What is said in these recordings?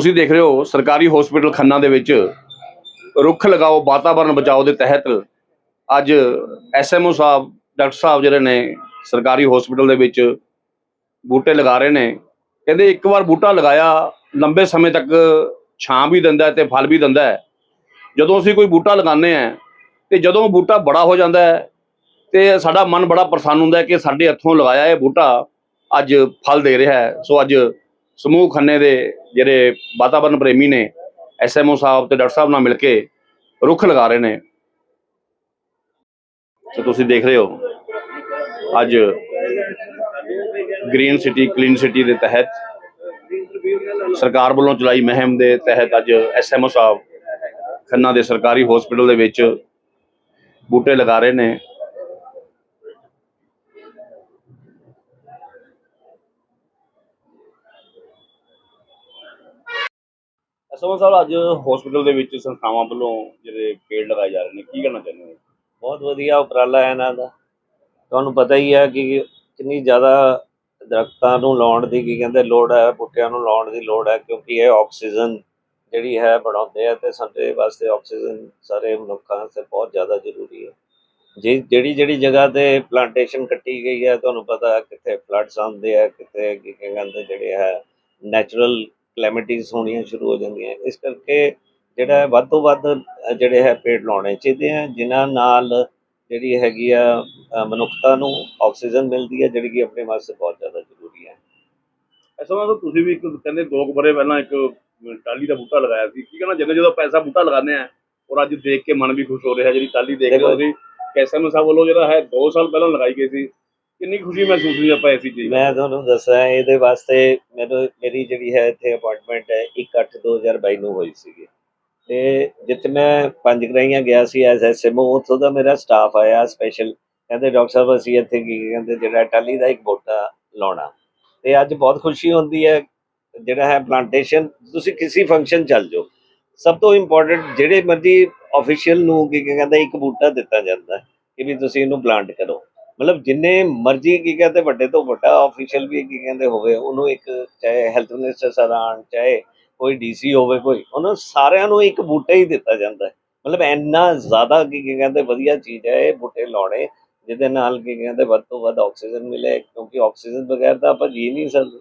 ਤੁਸੀਂ ਦੇਖ ਰਹੇ ਹੋ ਸਰਕਾਰੀ ਹਸਪੀਟਲ ਖੰਨਾ ਦੇ ਵਿੱਚ ਰੁੱਖ ਲਗਾਓ ਵਾਤਾਵਰਣ ਬਚਾਓ ਦੇ ਤਹਿਤ ਅੱਜ ਐਸਐਮਓ ਸਾਹਿਬ, ਡਾਕਟਰ ਸਾਹਿਬ ਜਿਹੜੇ ਨੇ ਸਰਕਾਰੀ ਹਸਪੀਟਲ ਦੇ ਵਿੱਚ ਬੂਟੇ ਲਗਾ ਰਹੇ ਨੇ। ਕਹਿੰਦੇ ਇੱਕ ਵਾਰ ਬੂਟਾ ਲਗਾਇਆ, ਲੰਬੇ ਸਮੇਂ ਤੱਕ ਛਾਂ ਵੀ ਦਿੰਦਾ ਹੈ ਤੇ ਫਲ ਵੀ ਦਿੰਦਾ ਹੈ। ਜਦੋਂ ਅਸੀਂ ਕੋਈ ਬੂਟਾ ਲਗਾਉਂਦੇ ਆ ਤੇ ਜਦੋਂ ਬੂਟਾ ਬੜਾ ਹੋ ਜਾਂਦਾ ਹੈ ਤੇ ਸਾਡਾ ਮਨ ਬੜਾ ਪ੍ਰਸੰਨ ਹੁੰਦਾ ਕਿ ਸਾਡੇ ਹੱਥੋਂ ਲਗਾਇਆ ਇਹ ਬੂਟਾ ਅੱਜ ਫਲ ਦੇ ਰਿਹਾ ਹੈ। ਸੋ ਅੱਜ ਸਮੂਹ ਖੰਨੇ ਦੇ ਜਿਹੜੇ ਵਾਤਾਵਰਣ ਪ੍ਰੇਮੀ ਨੇ ਐਸਐਮਓ ਸਾਹਿਬ ਤੇ ਡਾਕਟਰ ਸਾਹਿਬ ਨਾਲ ਮਿਲ ਕੇ ਰੁੱਖ ਲਗਾ ਰਹੇ ਨੇ। ਤੇ ਤੁਸੀਂ ਦੇਖ ਰਹੇ ਹੋ, ਅੱਜ ਗ੍ਰੀਨ ਸਿਟੀ, ਕਲੀਨ ਸਿਟੀ ਦੇ ਤਹਿਤ ਸਰਕਾਰ ਵੱਲੋਂ ਚਲਾਈ ਮੁਹਿੰਮ ਦੇ ਤਹਿਤ ਅੱਜ ਐਸਐਮਓ ਸਾਹਿਬ ਖੰਨਾ ਦੇ ਸਰਕਾਰੀ ਹਸਪੀਟਲ ਦੇ ਵਿੱਚ ਬੂਟੇ ਲਗਾ ਰਹੇ ਨੇ। ਐਸਐਮਓ ਸਾਹਿਬ, ਅੱਜ ਹਸਪੀਟਲ ਦੇ ਵਿੱਚ ਸੰਸਥਾਵਾਂ ਵੱਲੋਂ ਜਿਹੜੇ ਪੇੜ ਲਗਾਏ ਜਾ ਰਹੇ ਨੇ, ਕੀ ਕਹਿਣਾ ਚਾਹੁੰਦੇ ਹੋ? ਬਹੁਤ ਵਧੀਆ ਉਪਰਾਲਾ ਹੈ ਇਹਨਾਂ ਦਾ। ਤੁਹਾਨੂੰ ਪਤਾ ਹੀ ਹੈ ਕਿ ਕਿੰਨੀ ਜ਼ਿਆਦਾ ਦਰਖਤਾਂ ਨੂੰ ਲਾਉਣ ਦੀ, ਕੀ ਕਹਿੰਦੇ, ਲੋੜ ਹੈ, ਬੂਟਿਆਂ ਨੂੰ ਲਾਉਣ ਦੀ ਲੋੜ ਹੈ, ਕਿਉਂਕਿ ਇਹ ਆਕਸੀਜਨ ਜਿਹੜੀ ਹੈ ਬਣਾਉਂਦੇ ਆ ਤੇ ਸਾਡੇ ਵਾਸਤੇ ਆਕਸੀਜਨ ਸਾਰੇ ਮਨੁੱਖਾਂ ਵਾਸਤੇ ਬਹੁਤ ਜ਼ਿਆਦਾ ਜ਼ਰੂਰੀ ਹੈ। ਜੇ ਜਿਹੜੀ ਜਿਹੜੀ ਜਗ੍ਹਾ ਤੇ ਪਲਾਂਟੇਸ਼ਨ ਕੱਟੀ ਗਈ ਹੈ, ਤੁਹਾਨੂੰ ਪਤਾ ਕਿੱਥੇ ਫਲੱਡਸ ਆਉਂਦੇ ਆ, ਕਿੱਥੇ, ਕੀ ਕਹਿੰਦੇ, ਜਿਹੜੇ ਹੈ ਨੈਚੁਰਲ ਕਲੈਮਿਟੀਜ਼ ਹੋਣੀਆਂ ਸ਼ੁਰੂ ਹੋ ਜਾਂਦੀਆਂ। ਇਸ ਕਰਕੇ ਜਿਹੜਾ ਵੱਧ ਤੋਂ ਵੱਧ ਜਿਹੜੇ ਹੈ ਪੇੜ ਲਾਉਣੇ ਚਾਹੀਦੇ ਆ ਜਿਨ੍ਹਾਂ ਨਾਲ ਜਿਹੜੀ ਹੈਗੀ ਆ ਮਨੁੱਖਤਾ ਨੂੰ ਆਕਸੀਜਨ ਮਿਲਦੀ ਹੈ ਜਿਹੜੀ ਕਿ ਆਪਣੇ ਵਾਸਤੇ ਬਹੁਤ ਜ਼ਿਆਦਾ ਜ਼ਰੂਰੀ ਹੈ ਐਸਾ ਤਾਂ ਤੁਸੀਂ ਵੀ ਇੱਕ ਕਹਿੰਦੇ ਦੋ ਕੁ ਬਰੇ ਪਹਿਲਾਂ ਇੱਕ ਟਾਲੀ ਦਾ ਬੂਟਾ ਲਗਾਇਆ ਸੀ। ਕੀ ਚਾਹੁੰਦੇ ਹੋ? ਜਦੋਂ ਪੈਸਾ ਬੂਟਾ ਲਗਾਉਂਦੇ ਆ ਔਰ ਅੱਜ ਦੇਖ ਕੇ ਮਨ ਵੀ ਖੁਸ਼ ਹੋ ਰਿਹਾ ਜਿਹੜੀ ਟਾਲੀ ਦੇਖ ਰਹੇ ਹੋ ਤੁਸੀਂ ਕੈਸਮ ਸਾਹਿਬ ਵੱਲੋਂ ਜਿਹੜਾ ਹੈ 2 ਸਾਲ ਪਹਿਲਾਂ ਲਗਾਈ ਗਈ ਸੀ। ਕਿੰਨੀ ਖੁਸ਼ੀ ਮਹਿਸੂਸ ਹੋਈ ਆਪਾਂ ਐਸੀ ਚੀਜ਼ ਮੈਂ ਤੁਹਾਨੂੰ ਦੱਸਾਂ, ਇਹਦੇ ਵਾਸਤੇ ਮੈਨੂੰ, ਮੇਰੀ ਜਿਹੜੀ ਹੈ ਇੱਥੇ ਅਪਾਇੰਟਮੈਂਟ ਹੈ 1/8/2022 ਨੂੰ ਹੋਈ ਸੀਗੀ। ਤੇ ਜਿੱਥੇ ਮੈਂ ਪੰਜ ਗਰਾਈਆਂ ਗਿਆ ਸੀ, ਐਸ ਐਸ ਐਸਐਮਓ ਉੱਥੋਂ ਦਾ ਮੇਰਾ ਸਟਾਫ ਆਇਆ ਸਪੈਸ਼ਲ ਕਹਿੰਦੇ, ਡਾਕਟਰ ਸਾਹਿਬ, ਅਸੀਂ ਇੱਥੇ ਕੀ ਕਹਿੰਦੇ, ਜਿਹੜਾ ਟਾਲੀ ਦਾ ਇੱਕ ਬੂਟਾ ਲਾਉਣਾ। ਤੇ ਅੱਜ ਬਹੁਤ ਖੁਸ਼ੀ ਹੁੰਦੀ ਹੈ, ਜਿਹੜਾ ਹੈ ਪਲਾਂਟੇਸ਼ਨ ਤੁਸੀਂ ਕਿਸੇ ਫੰਕਸ਼ਨ ਚੱਲ ਜਾਓ। ਸਭ ਤੋਂ ਇੰਪੋਰਟੈਂਟ ਜਿਹੜੇ ਮਰਜ਼ੀ ਆਫੀਸ਼ੀਅਲ ਨੂੰ ਕੀ ਕਹਿੰਦਾ, ਇੱਕ ਬੂਟਾ ਦਿੱਤਾ ਜਾਂਦਾ ਕਿ ਵੀ ਤੁਸੀਂ ਇਹਨੂੰ ਪਲਾਂਟ ਕਰੋ। ਮਤਲਬ ਜਿੰਨੇ ਮਰਜ਼ੀ ਕੀ ਕਹਿੰਦੇ ਵੱਡੇ ਤੋਂ ਵੱਡਾ ਆਫੀਸ਼ੀਅਲ ਵੀ ਕੀ ਕਹਿੰਦੇ ਹੋਵੇ, ਉਹਨੂੰ ਇੱਕ ਚਾਹੇ ਹੈਲਥ ਮਿਨਿਸਟਰ ਸਰਾਣ ਚਾਹੇ ਕੋਈ ਡੀਸੀ ਹੋਵੇ ਕੋਈ, ਉਹਨਾਂ ਸਾਰਿਆਂ ਨੂੰ ਇੱਕ ਬੂਟਾ ਹੀ ਦਿੱਤਾ ਜਾਂਦਾ ਹੈ। ਮਤਲਬ ਇੰਨਾ ਜ਼ਿਆਦਾ ਕੀ ਕੀ ਕਹਿੰਦੇ ਵਧੀਆ ਚੀਜ਼ ਹੈ, ਇਹ ਬੂਟੇ ਲਾਉਣੇ, ਜਿਹਦੇ ਨਾਲ ਕੀ ਕਹਿੰਦੇ ਵੱਧ ਤੋਂ ਵੱਧ ਆਕਸੀਜਨ ਮਿਲੇ, ਕਿਉਂਕਿ ਆਕਸੀਜਨ ਬਗੈਰ ਤਾਂ ਆਪਾਂ ਜੀ ਨਹੀਂ ਸਕਦੇ।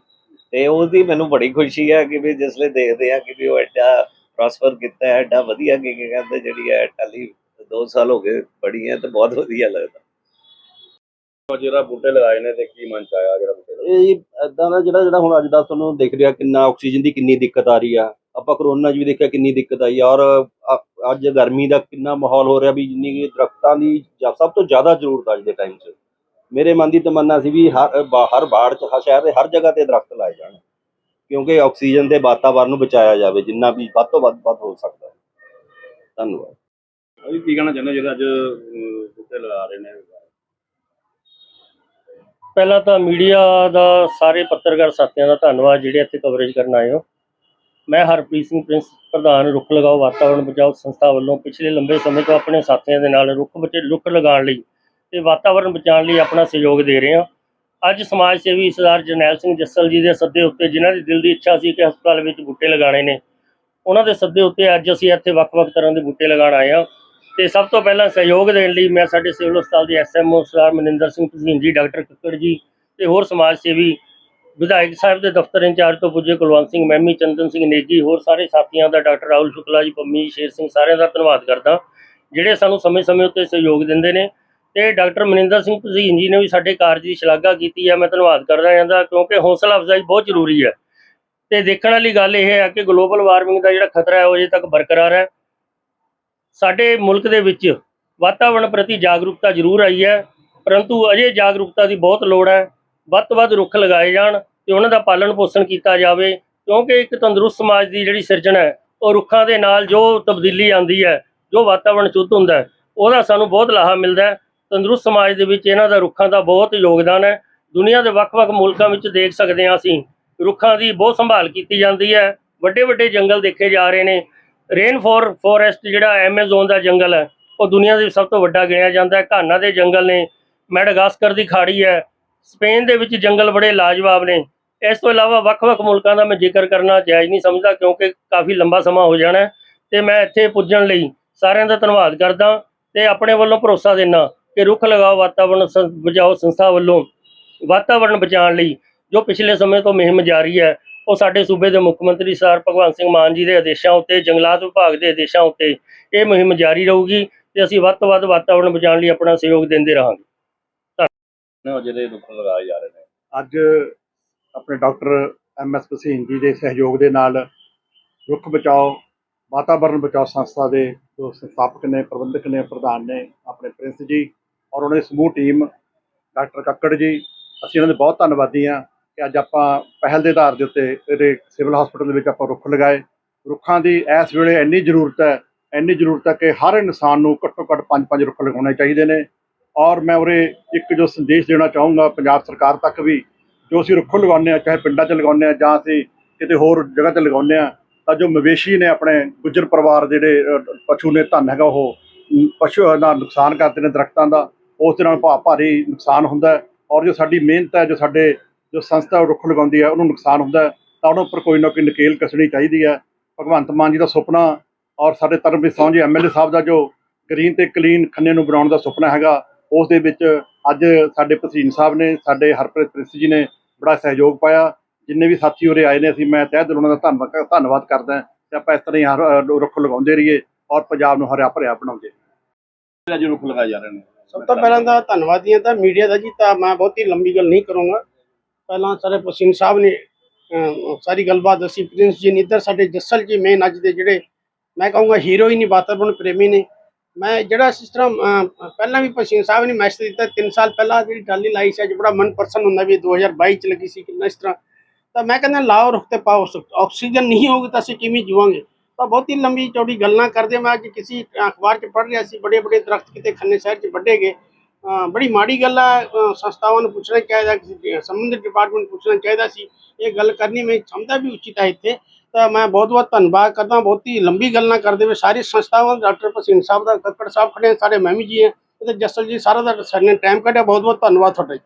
ਤੇ ਉਹਦੀ ਮੈਨੂੰ ਬੜੀ ਖੁਸ਼ੀ ਹੈ ਕਿ ਵੀ ਜਿਸਲੇ ਦੇਖਦੇ ਆ ਕਿ ਵੀ ਉਹ ਐਡਾ ਪ੍ਰੋਸਪਰ ਕੀਤਾ ਹੈ, ਐਡਾ ਵਧੀਆ ਕੀ ਕੀ ਕਹਿੰਦੇ ਜਿਹੜੀ ਹੈ, ਟਾਲੀ 2 ਸਾਲ ਹੋ ਗਏ ਬੜੀ ਹੈ ਤੇ ਬਹੁਤ ਵਧੀਆ ਲੱਗਦਾ। ਜਿਹੜਾ ਬੂਟੇ ਲਗਾਏ ਨੇ ਤੇ ਕੀ ਮਨ ਚ ਆਇਆ ਜਿਹੜਾ ਬੂਟੇ ਲਗਾਏ? ਇਹ ਇਦਾਂ ਦਾ ਜਿਹੜਾ ਜਿਹੜਾ ਹੁਣ ਅੱਜ ਦਾ ਤੁਹਾਨੂੰ ਦਿਖ ਰਿਹਾ ਕਿੰਨਾ ਆਕਸੀਜਨ ਦੀ ਕਿੰਨੀ ਦਿੱਕਤ ਆ ਰਹੀ ਆ। ਆਪਾਂ ਕਰੋਨਾ 'ਚ ਵੀ ਦੇਖਿਆ ਕਿੰਨੀ ਦਿੱਕਤ ਆਈ ਆ ਔਰ ਅ- ਅੱਜ ਗਰਮੀ ਦਾ ਕਿੰਨਾ ਮਾਹੌਲ ਹੋ ਰਿਹਾ ਵੀ ਜਿੰਨੀ ਕਿ ਦਰਖਤਾਂ ਦੀ ਜਾਂ ਸਭ ਤੋਂ ਜ਼ਿਆਦਾ ਜ਼ਰੂਰਤ ਅੱਜ ਦੇ ਟਾਈਮ 'ਚ। ਮੇਰੇ ਮਨ ਦੀ ਤਮੰਨਾ ਸੀ ਵੀ ਹਰ ਬਾ- ਹਰ ਬਾੜ 'ਚ ਹਰ ਸ਼ਹਿਰ ਦੇ ਹਰ ਜਗ੍ਹਾ ਤੇ ਦਰਖਤ ਲਾਏ ਜਾਣ। ਕਿਉਂਕਿ ਆਕਸੀਜਨ ਦੇ ਵਾਤਾਵਰਨ ਨੂੰ ਬਚਾਇਆ ਜਾਵੇ ਜਿੰਨਾ ਵੀ ਵੱਧ ਤੋਂ ਵੱਧ ਵੱਧ ਹੋ ਸਕਦਾ ਹੈ। ਧੰਨਵਾਦ। ਅਸੀਂ ਕੀ ਕਹਿਣਾ ਚਾਹੁੰਦੇ ਹੋ ਜਿਹੜੇ ਅੱਜ ਅਮ, ਬੂਟੇ ਲਗਾ ਰਹੇ ਨੇ? ਪਹਿਲਾਂ ਤਾਂ ਮੀਡੀਆ ਦਾ ਸਾਰੇ ਪੱਤਰਕਾਰ ਸਾਥੀਆਂ ਦਾ ਧੰਨਵਾਦ ਜਿਹੜੇ ਇੱਥੇ ਕਵਰੇਜ ਕਰਨ ਆਏ ਹੋ। ਮੈਂ ਹਰਪ੍ਰੀਤ ਸਿੰਘ ਪ੍ਰਿੰਸ, ਪ੍ਰਧਾਨ ਰੁੱਖ ਲਗਾਓ ਵਾਤਾਵਰਣ ਬਚਾਓ ਸੰਸਥਾ ਵੱਲੋਂ ਪਿਛਲੇ ਲੰਬੇ ਸਮੇਂ ਤੋਂ ਆਪਣੇ ਸਾਥੀਆਂ ਦੇ ਨਾਲ ਰੁੱਖ ਬਚੇ, ਰੁੱਖ ਲਗਾਉਣ ਲਈ ਤੇ ਵਾਤਾਵਰਣ ਬਚਾਉਣ ਲਈ ਆਪਣਾ ਸਹਿਯੋਗ ਦੇ ਰਹੇ ਹਾਂ। ਅੱਜ ਸਮਾਜ ਸੇਵੀ ਸਰਦਾਰ ਜਰਨੈਲ ਸਿੰਘ ਜੱਸਲ ਜੀ ਦੇ ਸੱਦੇ ਉੱਤੇ, ਜਿਨ੍ਹਾਂ ਦੀ ਦਿਲ ਦੀ ਇੱਛਾ ਸੀ ਕਿ ਹਸਪਤਾਲ ਵਿੱਚ ਬੂਟੇ ਲਗਾਉਣੇ ਨੇ, ਉਹਨਾਂ ਦੇ ਸੱਦੇ ਉੱਤੇ ਅੱਜ ਅਸੀਂ ਇੱਥੇ ਵੱਖ-ਵੱਖ ਤਰ੍ਹਾਂ ਦੇ ਬੂਟੇ ਲਗਾਉਣ ਆਏ ਹਾਂ। ਤੇ ਸਭ ਤੋਂ ਪਹਿਲਾਂ ਸਹਿਯੋਗ ਦੇਣ ਲਈ ਮੈਂ ਸਾਡੇ ਸਿਵਲ ਹਸਪਤਾਲ ਦੇ ਐਸਐਮਓ ਸਰਦਾਰ ਮਨਿੰਦਰ ਸਿੰਘ ਭਸੀਨ ਜੀ, ਡਾਕਟਰ ਕੱਕੜ ਜੀ ਤੇ ਹੋਰ ਸਮਾਜ ਸੇਵੀ, ਵਿਧਾਇਕ ਸਾਹਿਬ ਦੇ ਦਫ਼ਤਰ ਇੰਚਾਰਜ ਤੋਂ ਪੁੱਜੇ ਕੁਲਵੰਤ ਸਿੰਘ ਮਹਿਮੀ, ਚੰਦਨ ਸਿੰਘ ਨੇਗੀ, ਹੋਰ ਸਾਰੇ ਸਾਥੀਆਂ ਦਾ ਡਾਕਟਰ ਰਾਹੁਲ ਸ਼ੁਕਲਾ ਜੀ, ਪੰਮੀ ਸ਼ੇਰ ਸਿੰਘ ਸਾਰਿਆਂ ਦਾ ਧੰਨਵਾਦ ਕਰਦਾ, ਜਿਹੜੇ ਸਾਨੂੰ ਸਮੇਂ-ਸਮੇਂ ਉੱਤੇ ਸਹਿਯੋਗ ਦਿੰਦੇ ਨੇ ਤੇ ਡਾਕਟਰ ਮਨਿੰਦਰ ਸਿੰਘ ਭਸੀਨ ਜੀ ਨੇ ਵੀ ਸਾਡੇ ਕਾਰਜ ਦੀ ਸ਼ਲਾਘਾ ਕੀਤੀ ਹੈ, ਮੈਂ ਧੰਨਵਾਦ ਕਰਦਾ ਜਾਂਦਾ ਕਿਉਂਕਿ ਹੌਸਲਾ ਅਫਜ਼ਾਈ ਬਹੁਤ ਜ਼ਰੂਰੀ ਹੈ। ਤੇ ਦੇਖਣ ਵਾਲੀ ਗੱਲ ਇਹ ਹੈ ਕਿ ਗਲੋਬਲ ਵਾਰਮਿੰਗ ਦਾ ਜਿਹੜਾ ਖਤਰਾ ਹੈ ਉਹ ਅਜੇ ਤੱਕ ਬਰਕਰਾਰ ਹੈ। ਸਾਡੇ ਮੁਲਕ ਦੇ ਵਿੱਚ ਵਾਤਾਵਰਣ ਪ੍ਰਤੀ ਜਾਗਰੂਕਤਾ ਜ਼ਰੂਰ ਆਈ ਹੈ, ਪਰੰਤੂ ਅਜੇ ਜਾਗਰੂਕਤਾ ਦੀ ਬਹੁਤ ਲੋੜ ਹੈ। ਵੱਧ ਤੋਂ ਵੱਧ ਰੁੱਖ ਲਗਾਏ ਜਾਣ ਤੇ ਉਹਨਾਂ ਦਾ ਪਾਲਣ ਪੋਸ਼ਣ ਕੀਤਾ ਜਾਵੇ, ਕਿਉਂਕਿ ਇੱਕ ਤੰਦਰੁਸਤ ਸਮਾਜ ਦੀ ਜਿਹੜੀ ਸਿਰਜਣਾ ਹੈ, ਉਹ ਰੁੱਖਾਂ ਦੇ ਨਾਲ ਜੋ ਤਬਦੀਲੀ ਆਉਂਦੀ ਹੈ, ਜੋ ਵਾਤਾਵਰਣ ਸ਼ੁੱਧ ਹੁੰਦਾ ਉਹਦਾ ਸਾਨੂੰ ਬਹੁਤ ਲਾਹਾ ਮਿਲਦਾ ਹੈ। ਤੰਦਰੁਸਤ ਸਮਾਜ ਦੇ ਵਿੱਚ ਇਹਨਾਂ ਦਾ ਰੁੱਖਾਂ ਦਾ ਬਹੁਤ ਯੋਗਦਾਨ ਹੈ। ਦੁਨੀਆ ਦੇ ਵੱਖ-ਵੱਖ ਮੁਲਕਾਂ ਵਿੱਚ ਦੇਖ ਸਕਦੇ ਹਾਂ ਅਸੀਂ, ਰੁੱਖਾਂ ਦੀ ਬਹੁਤ ਸੰਭਾਲ ਕੀਤੀ ਜਾਂਦੀ ਹੈ। ਵੱਡੇ ਵੱਡੇ ਜੰਗਲ ਦੇਖੇ ਜਾ ਰਹੇ ਨੇ ਰੇਨ ਫੋਰ ਫੋਰੈਸਟ ਜਿਹੜਾ ਐਮਾਜ਼ੋਨ ਦਾ ਜੰਗਲ ਹੈ, ਉਹ ਦੁਨੀਆ ਦੇ ਸਭ ਤੋਂ ਵੱਡਾ ਗਿਣਿਆ ਜਾਂਦਾ ਹੈ। ਘਾਨਾ ਦੇ ਜੰਗਲ ਨੇ ਮੈਡਗਾਸਕਰ ਦੀ ਖਾੜੀ ਹੈ। ਸਪੇਨ ਦੇ ਵਿੱਚ ਜੰਗਲ ਬੜੇ ਲਾਜਵਾਬ ਨੇ। ਇਸ ਤੋਂ ਇਲਾਵਾ ਵੱਖ-ਵੱਖ ਮੁਲਕਾਂ ਦਾ ਮੈਂ ਜ਼ਿਕਰ ਕਰਨਾ ਜਾਇਜ਼ ਨਹੀਂ ਸਮਝਦਾ, ਕਿਉਂਕਿ ਕਾਫੀ ਲੰਬਾ ਸਮਾਂ ਹੋ ਜਾਣਾ ਹੈ ਤੇ ਮੈਂ ਇੱਥੇ ਪੁੱਜਣ ਲਈ ਸਾਰਿਆਂ ਦਾ ਧੰਨਵਾਦ ਕਰਦਾ ਤੇ ਆਪਣੇ ਵੱਲੋਂ ਭਰੋਸਾ ਦਿੰਦਾ ਕਿ ਰੁੱਖ ਲਗਾਓ ਵਾਤਾਵਰਣ ਸੰ- ਬਚਾਓ ਸੰਸਥਾ ਵੱਲੋਂ ਵਾਤਾਵਰਣ ਬਚਾਉਣ ਲਈ ਜੋ ਪਿਛਲੇ ਸਮੇਂ ਤੋਂ ਮੁਹਿੰਮ ਜਾਰੀ ਹੈ ਉਹ ਸਾਡੇ ਸੂਬੇ ਦੇ ਮੁੱਖ ਮੰਤਰੀ ਸਰ ਭਗਵੰਤ ਸਿੰਘ ਮਾਨ ਜੀ ਦੇ ਆਦੇਸ਼ਾਂ ਉੱਤੇ ਜੰਗਲਾਤ ਵਿਭਾਗ ਦੇ ਆਦੇਸ਼ਾਂ ਉੱਤੇ ਇਹ ਮੁਹਿੰਮ ਜਾਰੀ ਰਹੂਗੀ ਤੇ ਅਸੀਂ ਵੱਧ ਤੋਂ ਵੱਧ ਵਾਤਾਵਰਣ ਬਚਾਉਣ ਲਈ ਆਪਣਾ ਸਹਿਯੋਗ ਦਿੰਦੇ ਰਹਾਂਗੇ। ਨੇ ਜਿਹੜੇ ਰੁੱਖ ਲਗਾਏ ਜਾ ਰਹੇ ਨੇ। ਅੱਜ ਆਪਣੇ ਡਾਕਟਰ ਐਮ ਐਸ ਭਸੀਨ ਜੀ ਦੇ ਸਹਿਯੋਗ ਦੇ ਨਾਲ ਰੁੱਖ ਬਚਾਓ ਵਾਤਾਵਰਣ ਬਚਾਓ ਸੰਸਥਾ ਦੇ ਜੋ ਸੰਸਥਾਪਕ ਨੇ ਪ੍ਰਬੰਧਕ ਨੇ ਪ੍ਰਧਾਨ ਨੇ ਆਪਣੇ ਪ੍ਰਿੰਸ ਜੀ ਔਰ ਉਹਨਾਂ ਦੀ ਸਮੂਹ ਟੀਮ ਡਾਕਟਰ ਕੱਕੜ ਜੀ ਅਸੀਂ ਉਹਨਾਂ ਦੇ ਬਹੁਤ ਧੰਨਵਾਦੀ ਹਾਂ। ਕਿ ਅੱਜ ਆਪਾਂ ਪਹਿਲ ਦੇ ਆਧਾਰ ਦੇ ਉੱਤੇ ਇਹਦੇ ਸਿਵਲ ਹਸਪੀਟਲ ਦੇ ਵਿੱਚ ਆਪਾਂ ਰੁੱਖ ਲਗਾਏ। ਰੁੱਖਾਂ ਦੀ ਇਸ ਵੇਲੇ ਇੰਨੀ ਜ਼ਰੂਰਤ ਹੈ, ਇੰਨੀ ਜ਼ਰੂਰਤ ਹੈ ਕਿ ਹਰ ਇਨਸਾਨ ਨੂੰ ਘੱਟੋ ਘੱਟ ਪੰਜ ਪੰਜ ਰੁੱਖ ਲਗਾਉਣੇ ਚਾਹੀਦੇ ਨੇ। ਔਰ ਮੈਂ ਉਰੇ ਇੱਕ ਜੋ ਸੰਦੇਸ਼ ਦੇਣਾ ਚਾਹੂੰਗਾ ਪੰਜਾਬ ਸਰਕਾਰ ਤੱਕ ਵੀ, ਜੋ ਅਸੀਂ ਰੁੱਖ ਲਗਾਉਂਦੇ ਹਾਂ, ਚਾਹੇ ਪਿੰਡਾਂ 'ਚ ਲਗਾਉਂਦੇ ਹਾਂ ਜਾਂ ਅਸੀਂ ਕਿਤੇ ਹੋਰ ਜਗ੍ਹਾ 'ਤੇ ਲਗਾਉਂਦੇ ਹਾਂ, ਤਾਂ ਜੋ ਮਵੇਸ਼ੀ ਨੇ ਆਪਣੇ ਗੁੱਜਰ ਪਰਿਵਾਰ ਜਿਹੜੇ ਪਸ਼ੂ ਨੇ, ਧਨ ਹੈਗਾ ਉਹ ਪਸ਼ੂ ਦਾ ਨੁਕਸਾਨ ਕਰਦੇ ਨੇ ਦਰਖਤਾਂ ਦਾ, ਉਸ ਦੇ ਨਾਲ ਭਾ ਭਾਰੀ ਨੁਕਸਾਨ ਹੁੰਦਾ ਔਰ ਜੋ ਸਾਡੀ ਮਿਹਨਤ ਹੈ, ਜੋ ਸਾਡੇ ਜੋ ਸੰਸਥਾ ਰੁੱਖ ਲਗਾਉਂਦੀ ਹੈ ਉਹਨੂੰ ਨੁਕਸਾਨ ਹੁੰਦਾ ਹੈ ਤਾਂ ਉਹਨਾਂ ਉੱਪਰ ਕੋਈ ਨਾ ਕੋਈ ਨਕੇਲ ਕੱਸਣੀ ਚਾਹੀਦੀ ਹੈ। ਭਗਵੰਤ ਮਾਨ ਜੀ ਦਾ ਸੁਪਨਾ ਔਰ ਸਾਡੇ ਧਰਮਵੀਰ ਸੌਂ ਜੀ ਐਮਐਲਏ ਸਾਹਿਬ ਦਾ ਜੋ ਗ੍ਰੀਨ ਤੇ ਕਲੀਨ ਖੰਨੇ ਨੂੰ ਬਣਾਉਣ ਦਾ ਸੁਪਨਾ ਹੈਗਾ ਉਸ ਦੇ ਵਿੱਚ ਅੱਜ ਸਾਡੇ ਭਸੀਨ ਸਾਹਿਬ ਨੇ ਸਾਡੇ ਹਰਪ੍ਰੀਤ ਪ੍ਰਿੰਸ ਜੀ ਨੇ ਬੜਾ ਸਹਿਯੋਗ ਪਾਇਆ। ਜਿੰਨੇ ਵੀ ਸਾਥੀ ਉਰੇ ਆਏ ਨੇ ਅਸੀਂ ਮੈਂ ਤਹਿ ਦਿਲੋਂ ਉਹਨਾਂ ਦਾ ਧੰਨਵਾਦ ਧੰਨਵਾਦ ਕਰਦਾ ਤੇ ਆਪਾਂ ਇਸ ਤਰ੍ਹਾਂ ਹੀ ਰੁੱਖ ਲਗਾਉਂਦੇ ਰਹੀਏ ਔਰ ਪੰਜਾਬ ਨੂੰ ਹਰਿਆ ਭਰਿਆ ਬਣਾਉਂਦੇ ਅੱਜ ਰੁੱਖ ਲਗਾਏ ਜਾ ਰਹੇ ਨੇ। ਸਭ ਤੋਂ ਪਹਿਲਾਂ ਤਾਂ ਧੰਨਵਾਦੀ ਹਾਂ ਤਾਂ ਮੀਡੀਆ ਦਾ ਜੀ ਤਾਂ ਮੈਂ ਬਹੁਤੀ ਲੰਬੀ ਗੱਲ ਨਹੀਂ ਕਰੂੰਗਾ। ਪਹਿਲਾਂ ਸਾਰੇ ਪਸੀਨ ਸਾਹਿਬ ਨੇ ਸਾਰੀ ਗੱਲਬਾਤ ਦੱਸੀ। ਪ੍ਰਿੰਸ ਜੀ ਨੇ ਇੱਧਰ ਸਾਡੇ ਜੱਸਲ ਜੀ ਮੇਨ ਅੱਜ ਦੇ ਜਿਹੜੇ, ਮੈਂ ਕਹੂੰਗਾ ਹੀਰੋ ਹੀ ਨਹੀਂ ਵਾਤਾਵਰਣ ਪ੍ਰੇਮੀ ਨੇ। ਮੈਂ ਜਿਹੜਾ ਇਸ ਤਰ੍ਹਾਂ ਪਹਿਲਾਂ ਵੀ ਪਸੀਨ ਸਾਹਿਬ ਨੇ ਮੈਸੇਜ ਦਿੱਤਾ 3 ਸਾਲ ਪਹਿਲਾਂ ਜਿਹੜੀ ਟਾਲੀ ਲਾਈ ਸੀ, ਅੱਜ ਬੜਾ ਮਨ ਪਰਸਨ ਹੁੰਦਾ ਵੀ 2022 ਚ ਲੱਗੀ ਸੀ, ਕਿੰਨਾ ਇਸ ਤਰ੍ਹਾਂ। ਤਾਂ ਮੈਂ ਕਹਿੰਦਾ, ਲਾਓ ਰੁੱਖ ਤੇ ਪਾਓ ਆਕਸੀਜਨ ਨਹੀਂ ਹੋਊਗੀ ਤਾਂ ਅਸੀਂ ਕਿਵੇਂ ਜੀਵਾਂਗੇ? ਤਾਂ ਬਹੁਤ ਹੀ ਲੰਬੀ ਚੌੜੀ ਗੱਲਾਂ ਕਰਦੇ ਮੈਂ ਅੱਜ ਕਿਸੇ ਅਖਬਾਰ 'ਚ ਪੜ੍ਹ ਰਿਹਾ ਸੀ ਬੜੇ ਬੜੇ ਦਰਖਤ ਕਿਤੇ ਖੰਨੇ ਸ਼ਹਿਰ 'ਚ ਵੱਢੇ ਗਏ। ਬੜੀ ਮਾੜੀ ਗੱਲ ਆ ਸੰਸਥਾਵਾਂ ਨੂੰ ਪੁੱਛਣਾ ਚਾਹੀਦਾ, ਕਿਸੇ ਸੰਬੰਧਿਤ ਡਿਪਾਰਟਮੈਂਟ ਨੂੰ ਪੁੱਛਣਾ ਚਾਹੀਦਾ ਸੀ, ਇਹ ਗੱਲ ਕਰਨੀ ਮੈਂ ਸਮਝਦਾ ਵੀ ਉਚਿਤ ਹੈ ਇੱਥੇ, ਤਾਂ ਮੈਂ ਬਹੁਤ ਬਹੁਤ ਧੰਨਵਾਦ ਕਰਦਾ, ਬਹੁਤੀ ਲੰਬੀ ਗੱਲ ਨਾ ਕਰਦੇ ਹੋਏ, ਸਾਰੀ ਸੰਸਥਾਵਾਂ, ਡਾਕਟਰ ਭਸੀਨ ਸਾਹਿਬ ਦਾ, ਕੱਕੜ ਸਾਹਿਬ ਖੜੇ ਸਾਰੇ ਸਾਡੇ ਮੈਮੀ ਜੀ ਹੈ ਤੇ ਜਸਲ ਜੀ ਸਾਰਾ ਦਾ ਸਾਡੇ ਨੇ ਟਾਈਮ ਕੱਢਿਆ, ਬਹੁਤ ਬਹੁਤ ਧੰਨਵਾਦ ਤੁਹਾਡਾ ਜੀ।